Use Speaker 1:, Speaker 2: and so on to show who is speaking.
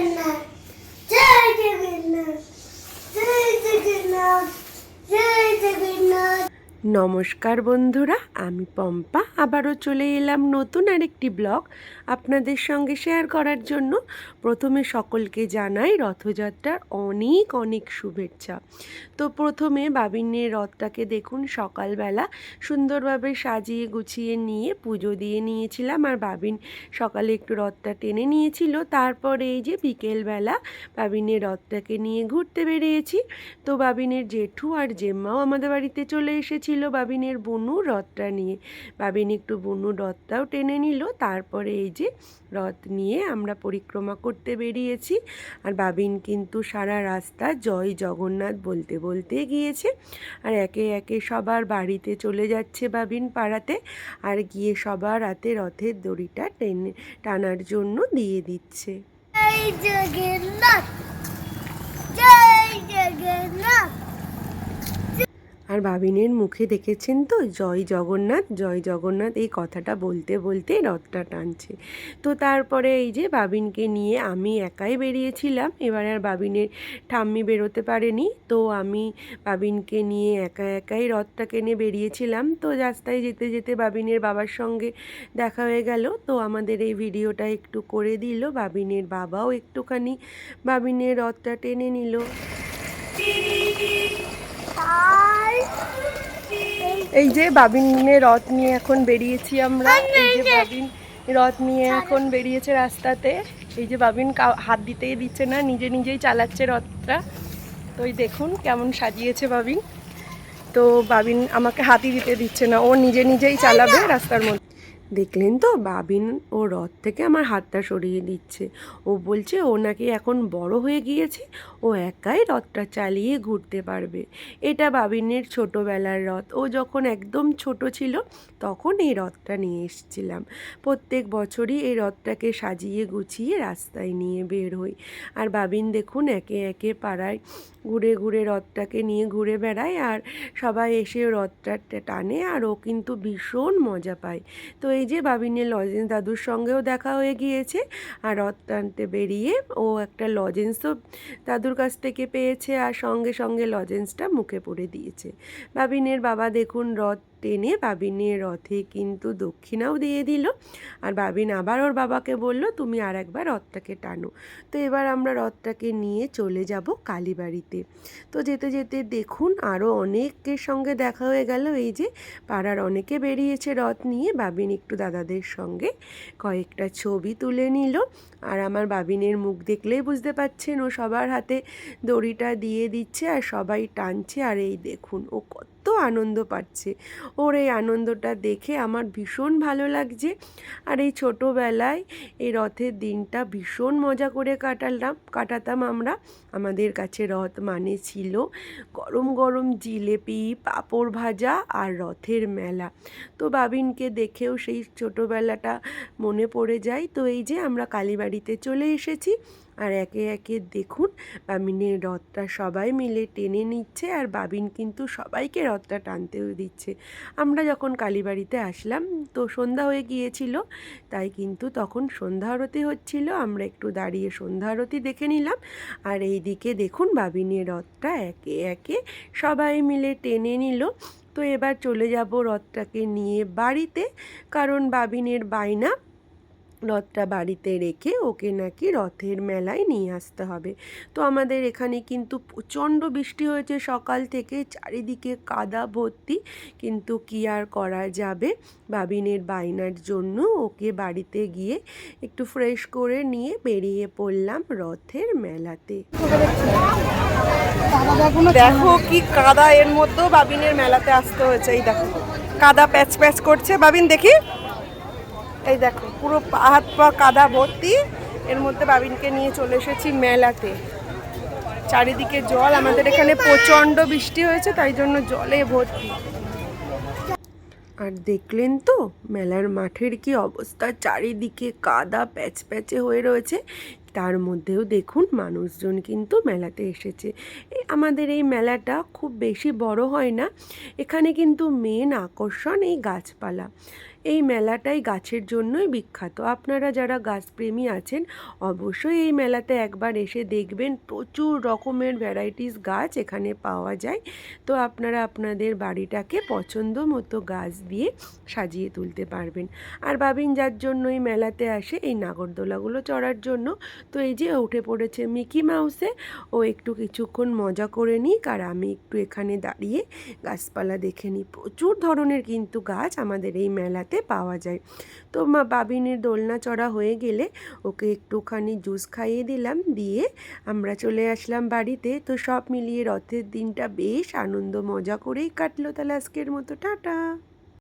Speaker 1: জগন্নাথ জয় জগন্নাথ জয় জগন্নাথ জয় জগন্নাথ
Speaker 2: নমস্কার বন্ধুরা, আমি পম্পা। আবারও চলে এলাম নতুন আরেকটি ব্লগ আপনাদের সঙ্গে শেয়ার করার জন্য। প্রথমে সকলকে জানাই রথযাত্রার অনেক অনেক শুভেচ্ছা। তো প্রথমে বাবিনের রথটাকে দেখুন, সকালবেলা সুন্দরভাবে সাজিয়ে গুছিয়ে নিয়ে পুজো দিয়ে নিয়েছিলাম আর বাবিন সকালে একটু রথটা টেনে নিয়েছিল। তারপরে এই যে বিকেলবেলা বাবিনের রথটাকে নিয়ে ঘুরতে বেরিয়েছি। তো বাবিনের জেঠু আর জেম্মাও আমাদের বাড়িতে চলে এসেছিল বাবিনের বনু রথটা নিয়ে। বাবিন একটু বনু রথটাও টেনে নিল, তারপরে এই যে রথ নিয়ে আমরা পরিক্রমা করতে বেরিয়েছি। আর বাবিন কিন্তু সারা রাস্তা জয় জগন্নাথ বলতে বলতে গিয়েছে। আর একে একে সবার বাড়িতে চলে যাচ্ছে বাবিন পাড়াতে। আর গিয়ে সবার হাতে রথের দড়িটা টেনে, টানার জন্য দিয়ে দিচ্ছে।
Speaker 1: জয় জগন্নাথ, জয়
Speaker 2: আর বাবিনের মুখে দেখেছেন তো? জয় জগন্নাথ জয় জগন্নাথ, এই কথাটা বলতে বলতে রথটা টানছে। তো তারপরে এই যে বাবিনকে নিয়ে আমি একাই বেরিয়েছিলাম, এবার আর বাবিনের ঠাম্মি বেরোতে পারেনি। তো আমি বাবিনকে নিয়ে একা একাই রথটা নিয়ে বেরিয়েছিলাম। তো রাস্তায় যেতে যেতে বাবিনের বাবার সঙ্গে দেখা হয়ে গেল। তো আমাদের এই ভিডিওটা একটু করে দিল। বাবিনের বাবাও একটুখানি বাবিনের রথটা টেনে নিল। এই যে বাবিনের রথ নিয়ে এখন বেরিয়েছি আমরা। এই যে বাবিন রথ নিয়ে এখন বেরিয়েছে রাস্তাতে। এই যে বাবিন হাত দিতেই দিচ্ছে না নিজে নিজেই চালাচ্ছে রথটা। তো ওই দেখুন কেমন সাজিয়েছে বাবিন। তো বাবিন আমাকে হাতই দিতে দিচ্ছে না ও নিজে নিজেই চালাবে রাস্তার মধ্যে। দেখলেন তো, বাবিন ও রথ থেকে আমার হাতটা সরিয়ে দিচ্ছে। ও বলছে, ও নাকি এখন বড় হয়ে গিয়েছে, ও একাই রথটা চালিয়ে ঘুরতে পারবে। এটা বাবিনের ছোটোবেলার রথ। ও যখন একদম ছোট ছিল, তখন এই রথটা নিয়ে এসেছিলাম। প্রত্যেক বছরই এই রথটাকে সাজিয়ে গুছিয়ে রাস্তায় নিয়ে বের হই। আর বাবিন দেখুন, একে একে পাড়ায় ঘুরে ঘুরে রথটাকে নিয়ে ঘুরে বেড়ায়, আর সবাই এসে রথটা টানে, আর ও কিন্তু ভীষণ মজা পায়। তো এই যে বাবিনের লজেন্স দাদুর সঙ্গেও দেখা হয়ে গিয়েছে আর রথ টানতে বেরিয়ে ও একটা লজেন্সও দাদুর কাছ থেকে পেয়েছে আর সঙ্গে সঙ্গে লজেন্সটা মুখে পড়ে দিয়েছে। বাবিনের বাবা দেখুন রথ টেনে বাবিনের রথে কিন্তু দক্ষিণাও দিয়ে দিল। আর বাবিন আবার ওর বাবাকে বলল, তুমি আর একবার রথটাকে টানো। তো এবার আমরা রথটাকে নিয়ে চলে যাব কালীবাড়িতে। তো যেতে যেতে দেখুন আরও অনেকের সঙ্গে দেখা হয়ে গেল। এই যে পাড়ার অনেকে বেরিয়েছে রথ নিয়ে। বাবিন একটু দাদাদের সঙ্গে কয়েকটা ছবি তুলে নিল। আর আমার বাবিনের মুখ দেখলেই বুঝতে পাচ্ছেন ও সবার হাতে দড়িটা দিয়ে দিচ্ছে আর সবাই টানছে। আর এই দেখুন, ও কত আনন্দ পাচ্ছে। ওর এই আনন্দটা দেখে আমার ভীষণ ভালো লাগছে। আর এই ছোটোবেলায় এই রথের দিনটা ভীষণ মজা করে কাটালাম, কাটাতাম আমরা। আমাদের কাছে রথ মানে ছিল গরম গরম জিলেপি, পাঁপড় ভাজা আর রথের মেলা। তো বাবিনকে দেখেও সেই ছোটোবেলাটা মনে পড়ে যায়। তো এই যে আমরা কালীবাড়িতে চলে এসেছি। আর একে একে দেখুন বাবিনের রথটা সবাই মিলে টেনে নিচ্ছে আর বাবিন কিন্তু সবাইকে রথটা টানতেও দিচ্ছে। আমরা যখন কালীবাড়িতে আসলাম, তো সন্ধ্যা হয়ে গিয়েছিল, তাই কিন্তু তখন সন্ধ্যা আরতি হচ্ছিল। আমরা একটু দাঁড়িয়ে সন্ধ্যা আরতি দেখে নিলাম। আর এই দিকে দেখুন, বাবিনের রথটা একে একে সবাই মিলে টেনে নিল। তো এবার চলে যাব রথটাকে নিয়ে বাড়িতে, কারণ বাবিনের বায়না রথটা বাড়িতে রেখে ওকে নাকি রথের মেলায় নিয়ে আসতে হবে। তো আমাদের এখানে কিন্তু প্রচণ্ড বৃষ্টি হয়েছে সকাল থেকে, চারিদিকে কাদা ভর্তি। কিন্তু কি আর করা যাবে? বাবিনের বায়নার জন্য ওকে বাড়িতে গিয়ে একটু ফ্রেশ করে নিয়ে বেরিয়ে পড়লাম রথের মেলাতে। দেখো কি কাদা এর মধ্যেও বাবিনের মেলাতে আসতে হয়েছে, এই দেখো। কাদা প্যাচ প্যাচ করছে। বাবিন দেখি। এই দেখো, পুরো হাত পা কাদা ভর্তি। এর মধ্যে বাবিনকে নিয়ে চলে এসেছি মেলাতে। চারিদিকে জল, আমাদের এখানে প্রচণ্ড বৃষ্টি হয়েছে, তাই জন্য জলে ভর্তি। আর দেখলেন তো, মেলার মাঠের কি অবস্থা, চারিদিকে কাদা প্যাচ প্যাচে হয়ে রয়েছে। তার মধ্যেও দেখুন, মানুষজন কিন্তু মেলাতে এসেছে। আমাদের এই মেলাটা খুব বেশি বড় হয় না। এখানে কিন্তু মেন আকর্ষণ এই গাছপালা। এই মেলাটাই গাছের জন্যই বিখ্যাত। আপনারা যারা গাছপ্রেমী আছেন, অবশ্যই এই মেলাতে একবার এসে দেখবেন প্রচুর রকমের ভ্যারাইটিস গাছ এখানে পাওয়া যায়। তো আপনারা আপনাদের বাড়িটাকে পছন্দ মতো গাছ দিয়ে সাজিয়ে তুলতে পারবেন। আর বাবিন যার জন্য এই মেলাতে আসে এই নাগরদোলাগুলো চড়ার জন্য। তো এই যে উঠে পড়েছে মিকি মাউসে, ও একটু কিছুক্ষণ মজা করে নিক আর আমি একটু এখানে দাঁড়িয়ে গাছপালা দেখে নিই। প্রচুর ধরনের কিন্তু গাছ আমাদের এই মেলাতে পাওয়া যায়। তো মা বাবিনের দোলনা চড়া হয়ে গেলে ওকে একটুখানি জুস খাইয়ে দিলাম, দিয়ে আমরা চলে আসলাম বাড়িতে। তো সব মিলিয়ে রথের দিনটা বেশ আনন্দ মজা করেই কাটলো তাহলে আজকের মতো। টাটা!